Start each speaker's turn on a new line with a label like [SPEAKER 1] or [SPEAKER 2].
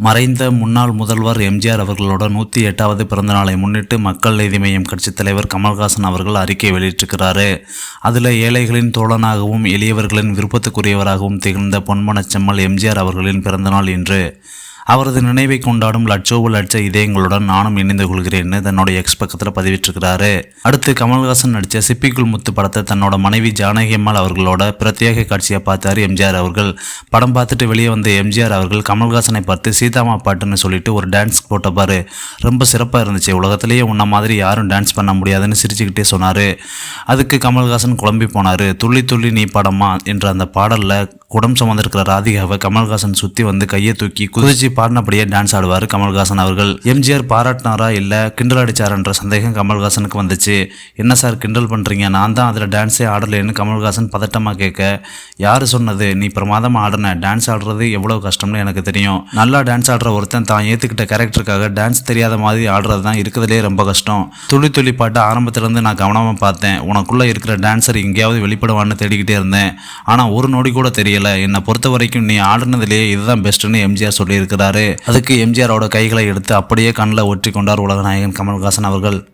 [SPEAKER 1] மறைந்த முன்னாள் முதல்வர் எம்ஜிஆர் அவர்களோட நூற்றி எட்டாவது பிறந்தநாளை முன்னிட்டு மக்கள் நீதி மையம் கட்சித் தலைவர் கமல்ஹாசன் அவர்கள் அறிக்கை வெளியிட்டிருக்கிறாரு. அதில் ஏழைகளின் தோழனாகவும் எளியவர்களின் விருப்பத்துக்குரியவராகவும் திகழ்ந்த பொன்மனச்செம்மல் எம்ஜிஆர் அவர்களின் பிறந்தநாள் இன்று. அவரது நினைவை கொண்டாடும் லட்சோப லட்ச இதயங்களுடன் நானும் இணைந்து கொள்கிறேன்னு தன்னுடைய எக்ஸ் பக்கத்தில் பதிவிட்டிருக்கிறாரு. அடுத்து கமல்ஹாசன் நடித்த சிப்பிக்குள் முத்து படத்தை தன்னோட மனைவி ஜானகி அம்மாள் அவர்களோட பிரத்யேக காட்சியை பார்த்தாரு எம்ஜிஆர் அவர்கள். படம் பார்த்துட்டு வெளியே வந்த எம்ஜிஆர் அவர்கள் கமல்ஹாசனை பார்த்து சீதாமா பாட்டுன்னு சொல்லிட்டு ஒரு டான்ஸ் போட்டப்பாரு ரொம்ப சிறப்பாக இருந்துச்சு. உலகத்திலேயே உன்ன மாதிரி யாரும் டான்ஸ் பண்ண முடியாதுன்னு சிரிச்சுக்கிட்டே சொன்னார். அதுக்கு கமல்ஹாசன் குழம்பி போனார். துள்ளி துள்ளி நீ படமா என்ற அந்த பாடலில் உடம்பு சம்மந்திருக்கிற ராதிகாவை கமல்ஹாசன் சுற்றி வந்து கையை தூக்கி குதிச்சு பாடினபடியே டான்ஸ் ஆடுவார் கமல்ஹாசன் அவர்கள். எம்ஜிஆர் பாராட்டினாரா இல்லை கிண்டல் அடிச்சாரன்ற சந்தேகம் கமல்ஹாசனுக்கு வந்துச்சு. என்ன சார் கிண்டல் பண்ணுறீங்க நான் தான் அதில் டான்ஸே ஆடலைன்னு கமல்ஹாசன் பதட்டமாக கேட்க யார் சொன்னது? நீ பிரமாதமாக ஆடின. டான்ஸ் ஆடுறது எவ்வளோ கஷ்டம்னு எனக்கு தெரியும். நல்லா டான்ஸ் ஆடுற ஒருத்தன் தான் ஏற்றுக்கிட்ட கேரக்டருக்காக டான்ஸ் தெரியாத மாதிரி ஆடுறது தான் இருக்கிறதுலே ரொம்ப கஷ்டம். துளி துளி பாட்டு ஆரம்பத்துலேருந்து நான் கவனமாக பார்த்தேன். உனக்குள்ளே இருக்கிற டான்ஸர் எங்கேயாவது வெளிப்படுவான்னு தேடிக்கிட்டே இருந்தேன். ஆனால் ஒரு நொடி கூட தெரியல. என்னை பொறுத்த வரைக்கும் நீ ஆடுனதுலேயே இதுதான் பெஸ்ட்டுன்னு எம்ஜிஆர் சொல்லியிருக்கிறாரு. அதுக்கு எம்ஜிஆரோட கைகளை எடுத்து அப்படியே கண்ணில் ஒற்றி கொண்டார் உலகநாயகன் கமல்ஹாசன் அவர்கள்.